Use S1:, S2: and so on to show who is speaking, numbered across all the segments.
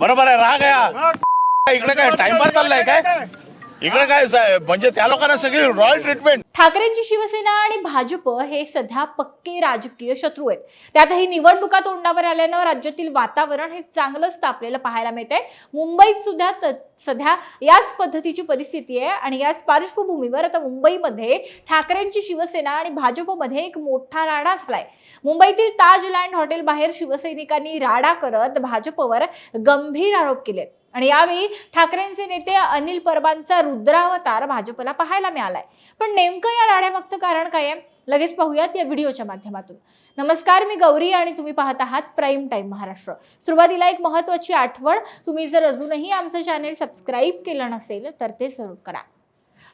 S1: बरोबर आहे राग आहे. इकडे काय टाइमपास चाललाय काय? इकडे काय म्हणजे त्या लोकांना सगळी रॉयल ट्रीटमेंट
S2: ठाकरेंची शिवसेना आणि भाजप हे सध्या पक्के राजकीय शत्रू आहेत. त्यातही निवडणुका तोंडावर आल्यानं राज्यातील वातावरण हे चांगलंच तापलेलं पाहायला मिळतंय. मुंबईत सुद्धा सध्या याच पद्धतीची परिस्थिती आहे आणि याच पार्श्वभूमीवर आता मुंबईमध्ये ठाकरेंची शिवसेना आणि भाजपमध्ये एक मोठा राडा झालाय. मुंबईतील ताज लँड हॉटेल बाहेर शिवसैनिकांनी राडा करत भाजपवर गंभीर आरोप केले आणि यावेळी ठाकरेंचे नेते अनिल परबांचा रुद्रावतार भाजपला पाहायला मिळालाय. पण नेमकं या राड्यामागचं कारण काय आहे? लगेच पाहूयात या व्हिडिओच्या माध्यमातून. नमस्कार मी गौरी आणि तुम्ही पाहत आहात प्राईम टाईम महाराष्ट्र. सुरुवातीला एक महत्वाची आठवण तुम्ही जर अजूनही आमचं चॅनेल सबस्क्राईब केलं नसेल तर ते जरूर करा.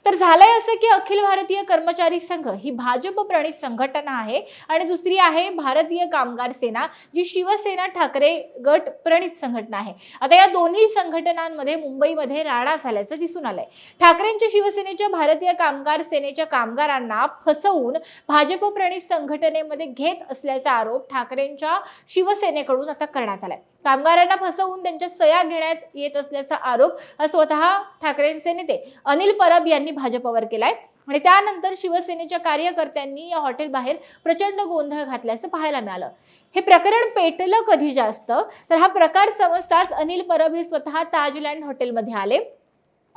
S2: तर झालंय असं की अखिल भारतीय कर्मचारी संघ ही भाजप प्रणित संघटना आहे आणि दुसरी आहे भारतीय कामगार सेना जी शिवसेना ठाकरे गट प्रणित संघटना आहे. आता या दोन्ही संघटनांमध्ये मुंबईमध्ये राडा झाल्याचं दिसून आलंय. ठाकरेंच्या शिवसेनेच्या भारतीय कामगार सेनेच्या कामगारांना फसवून भाजप प्रणित संघटनेमध्ये घेत असल्याचा आरोप ठाकरेंच्या शिवसेनेकडून आता करण्यात आलाय. कामगारांना फसवून त्यांच्या सया घेण्यात येत असल्याचा आरोप स्वतः ठाकरेंचे नेते अनिल परब यांनी भाजपवर केलाय. आणि त्यानंतर शिवसेनेच्या कार्यकर्त्यांनी या हॉटेल बाहेर प्रचंड गोंधळ घातल्याचं पाहायला मिळालं. हे प्रकरण पेटलं कधी जास्त? तर हा प्रकार समजताच अनिल परब हे स्वतः ताजलँड हॉटेलमध्ये आले.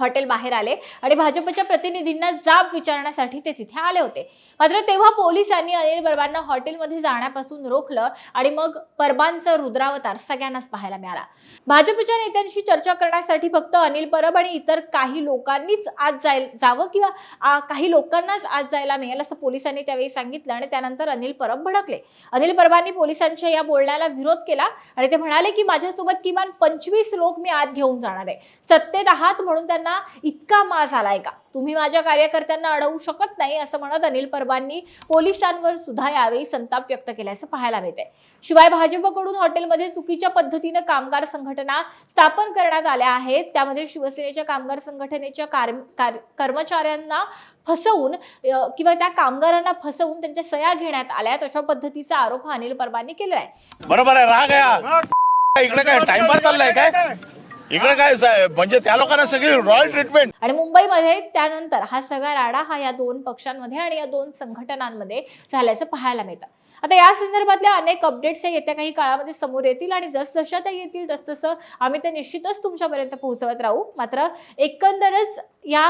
S2: हॉटेल बाहेर आले आणि भाजपच्या प्रतिनिधींना जाब विचारण्यासाठी ते तिथे आले होते. मात्र तेव्हा पोलिसांनी अनिल परबांना हॉटेलमध्ये जाण्यापासून रोखलं आणि मग परबांचा रुद्रावतार सगळ्यांनाच पाहायला मिळाला. भाजपच्या नेत्यांशी चर्चा करण्यासाठी फक्त अनिल परब आणि इतर काही लोकांनीच आज जाय जावं किंवा आ, काही लोकांनाच आज जायला मिळेल असं पोलिसांनी त्यावेळी सांगितलं आणि त्यानंतर अनिल परब भडकले. अनिल परबांनी पोलिसांच्या या बोलण्याला विरोध केला आणि ते म्हणाले की माझ्यासोबत किमान पंचवीस लोक मी आत घेऊन जाणार आहे. सत्तेत आहात म्हणून त्यांना इतका माज आलाय का? तुम्ही माझ्या कार्यकर्त्यांना अडवू शकत नाही असं म्हणत अनिल परबांनी पोलिसांवर सुद्धा यावेळी संताप व्यक्त केल्याचं पाहायला मिळतंय. शिवाय भाजपकडून हॉटेलमध्ये चुकीच्या पद्धतीनं कामगार संघटना स्थापन करण्यात आल्या आहेत. त्यामध्ये शिवसेनेच्या कामगार संघटनेच्या कार- कार- कर्मचाऱ्यांना फसवून किंवा त्या कामगारांना फसवून त्यांच्या सया घेण्यात आल्यात अशा पद्धतीचा आरोप हा अनिल परबांनी केलेला आहे
S1: बरोबर आहे राग आहे इकडे काय टाइमपास चाललाय काय? इकडे काय म्हणजे त्या लोकांना सगळी रॉयल ट्रीटमेंट
S2: आणि मुंबईमध्ये त्यानंतर हा सगळा राडा हा या दोन पक्षांमध्ये आणि या दोन संघटनांमध्ये झाल्याचं पाहायला मिळतं. आता या संदर्भातल्या अनेक अपडेट्स येत्या काही काळामध्ये समोर येतील आणि जसजशा त्या येतील तसतसं आम्ही ते निश्चितच तुमच्यापर्यंत पोहोचवत राहू. मात्र एकंदरच या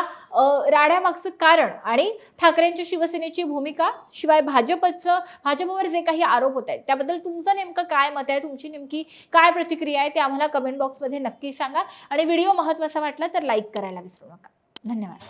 S2: राड्यामागचं कारण आणि ठाकरेंच्या शिवसेनेची भूमिका शिवाय भाजपचं भाजपवर जे काही आरोप होत आहेत त्याबद्दल तुमचं नेमकं काय मत आहे? तुमची नेमकी काय प्रतिक्रिया आहे ते आम्हाला कमेंट बॉक्समध्ये नक्की सांगा. आणि व्हिडिओ महत्त्वाचा वाटला तर लाईक करायला विसरू नका. धन्यवाद.